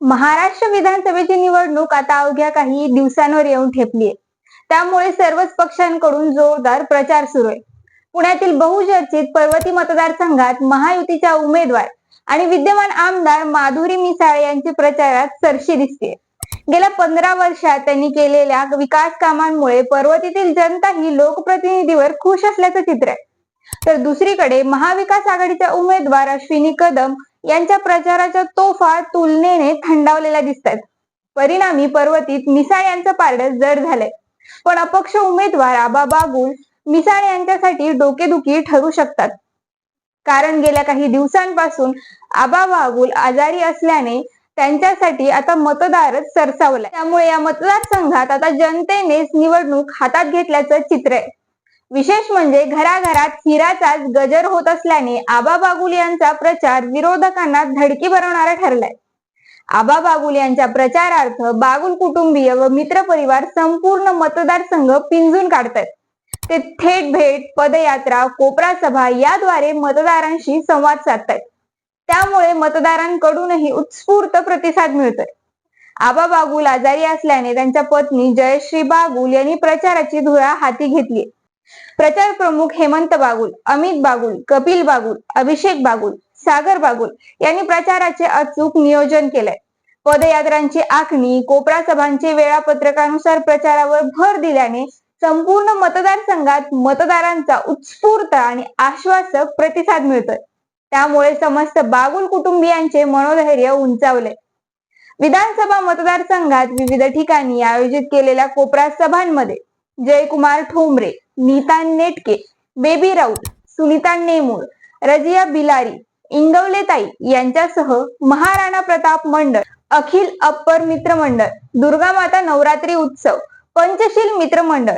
महाराष्ट्र विधानसभेची निवडणूक आता अवघ्या काही दिवसांवर येऊन ठेपली आहे त्यामुळे सर्वच पक्षांकडून जोरदार प्रचार सुरू आहे. पुण्यातील बहुचर्चित पर्वती मतदारसंघात महायुतीच्या उमेदवार आणि विद्यमान आमदार माधुरी मिसाळ यांची प्रचारात सरशी दिसते. गेल्या पंधरा वर्षात त्यांनी केलेल्या विकास कामांमुळे पर्वतीतील जनता ही लोकप्रतिनिधीवर खुश असल्याचं चित्र आहे. तर दुसरीकडे महाविकास आघाडीच्या उमेदवार अश्विनी कदम यांच्या प्रचाराच्या तोफा तुलनेने थंडावलेल्या दिसतात परिणामी पर्वतीत मिसाळ यांचं पारडं जड झालंय. पण अपक्ष उमेदवार आबा बागुल मिसाळ यांच्यासाठी डोकेदुखी ठरू शकतात. कारण गेल्या काही दिवसांपासून आबा बागुल आजारी असल्याने त्यांच्यासाठी आता मतदारच सरसावलाय. त्यामुळे या मतदारसंघात आता जनतेनेच निवडणूक हातात घेतल्याचं चित्र आहे. विशेष म्हणजे घराघरात हिराचाच गजर होत असल्याने आबा बागुल यांचा प्रचार विरोधकांना धडकी भरवणारा ठरलाय. आबा बागुल यांच्या प्रचारार्थ बागुल कुटुंबीय व मित्रपरिवार संपूर्ण मतदारसंघ पिंजून काढतायत. ते थेट भेट पदयात्रा कोपरा सभा याद्वारे मतदारांशी संवाद साधतायत. त्यामुळे मतदारांकडूनही उत्स्फूर्त प्रतिसाद मिळतोय. आबा बागुल आजारी असल्याने त्यांच्या पत्नी जयश्री बागुल यांनी प्रचाराची धुरा हाती घेतली प्रचार प्रमुख हेमंत बागुल अमित बागुल कपिल बागुल अभिषेक बागुल सागर बागुल यांनी प्रचाराचे अचूक नियोजन केलंय. पदयात्रांची आखणी कोपरा सभांचे वेळापत्रकानुसार प्रचारावर भर दिल्याने संपूर्ण मतदारसंघात मतदारांचा उत्स्फूर्त आणि आश्वासक प्रतिसाद मिळतोय. त्यामुळे समस्त बागुल कुटुंबियांचे मनोधैर्य उंचावले. विधानसभा मतदारसंघात विविध ठिकाणी आयोजित केलेल्या कोपरा सभांमध्ये जयकुमार ठोंबरे नीता नेटके बेबी राऊत सुनीता नेमूळ रजिया बिलारी इंगवलेताई यांच्यासह महाराणा प्रताप मंडळ अखिल अप्पर मित्र मंडळ दुर्गामाता नवरात्री उत्सव पंचशील मित्र मंडळ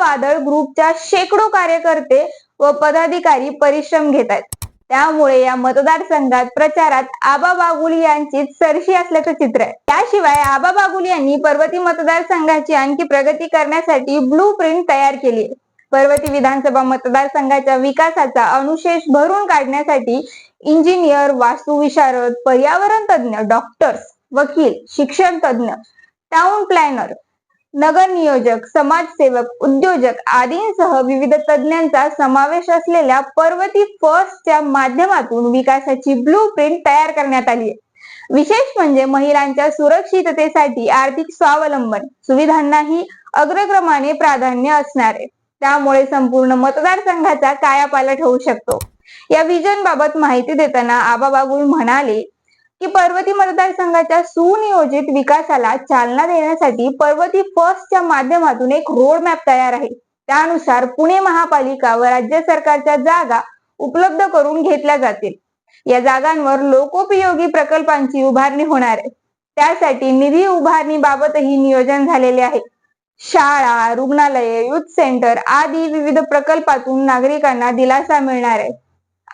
वादळ ग्रुपच्या शेकडो कार्यकर्ते व पदाधिकारी परिश्रम घेत आहेत त्यामुळे या मतदारसंघात प्रचारात आबा बागुली यांची सरशी असल्याचं चित्र आहे. त्याशिवाय आबा बागुली यांनी पर्वती मतदारसंघाची आणखी प्रगती करण्यासाठी ब्लू प्रिंट तयार केली आहे. पर्वती विधानसभा मतदारसंघाच्या विकासाचा अनुशेष भरून काढण्यासाठी इंजिनियर वास्तुविशारद पर्यावरण तज्ज्ञ डॉक्टर्स वकील शिक्षण तज्ज्ञ टाउन प्लॅनर नगर नियोजक समाजसेवक उद्योजक आदींसह विविध तज्ज्ञांचा समावेश असलेल्या पर्वती फर्स्टच्या माध्यमातून विकासाची ब्लू प्रिंट तयार करण्यात आली आहे. विशेष म्हणजे महिलांच्या सुरक्षिततेसाठी आर्थिक स्वावलंबन सुविधांनाही अग्रक्रमाने प्राधान्य असणार आहे. त्यामुळे संपूर्ण मतदारसंघाचा कायापालट होऊ शकतो. या विजन बाबत माहिती देताना आबा बागुल म्हणाले की पर्वती मतदारसंघाच्या सुनियोजित विकासाला चालना देण्यासाठी पर्वती फर्स्टच्या माध्यमातून एक रोड मॅप तयार आहे. त्यानुसार पुणे महापालिका व राज्य सरकारच्या जागा उपलब्ध करून घेतल्या जातील. या जागांवर लोकोपयोगी प्रकल्पांची उभारणी होणार आहे. त्यासाठी निधी उभारणीबाबतही नियोजन झालेले आहे. शाळा रुग्णालये युथ सेंटर आदी विविध प्रकल्पातून नागरिकांना दिलासा मिळणार आहे.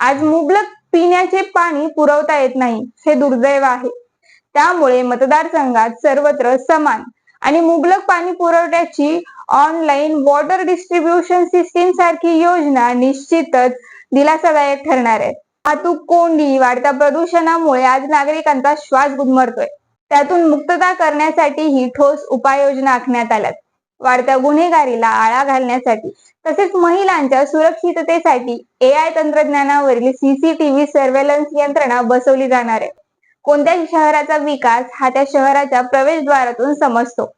आज मुबलक पिण्याचे पाणी पुरवता येत नाही हे दुर्दैव आहे. त्यामुळे मतदारसंघात सर्वत्र समान आणि मुबलक पाणी पुरवठ्याची ऑनलाईन वॉटर डिस्ट्रीब्युशन सिस्टीम सारखी योजना निश्चितच दिलासादायक ठरणार आहे. वाहतूक कोंडी वाढत्या प्रदूषणामुळे आज नागरिकांचा श्वास गुदमरतोय. त्यातून मुक्तता करण्यासाठी ही ठोस उपाययोजना आखण्यात आल्यात. वाढत्या गुन्हेगारीला आळा घालण्यासाठी तसेच महिलांच्या सुरक्षिततेसाठी ए आय तंत्रज्ञानावरील सीसीटीव्ही सर्वेलन्स यंत्रणा बसवली जाणार आहे. कोणत्याही शहराचा विकास हा त्या शहराच्या प्रवेशद्वारातून समजतो.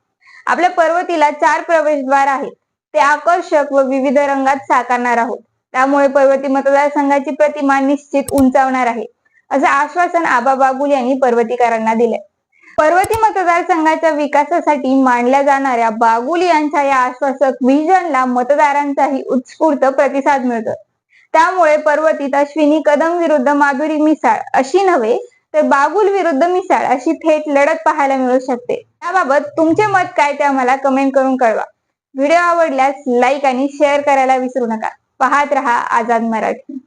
आपल्या पर्वतीला चार प्रवेशद्वार आहेत. ते आकर्षक व विविध रंगात साकारणार आहोत. त्यामुळे पर्वती मतदारसंघाची प्रतिमा निश्चित उंचावणार आहे असं आश्वासन आबा बागुल यांनी पर्वतीकरांना दिले पर्वती मतदारसंघाच्या विकासासाठी मांडल्या जाणाऱ्या बागुल यांच्या या आश्वासक व्हिजनला मतदारांचाही उत्स्फूर्त प्रतिसाद मिळतो. त्यामुळे पर्वतीत अश्विनी कदम विरुद्ध माधुरी मिसाळ अशी नव्हे तर बागुल विरुद्ध मिसाळ अशी थेट लढत पाहायला मिळू शकते. त्याबाबत तुमचे मत काय ते आम्हाला कमेंट करून कळवा. व्हिडिओ आवडल्यास लाईक आणि शेअर करायला विसरू नका. पाहत रहा आझाद मराठी.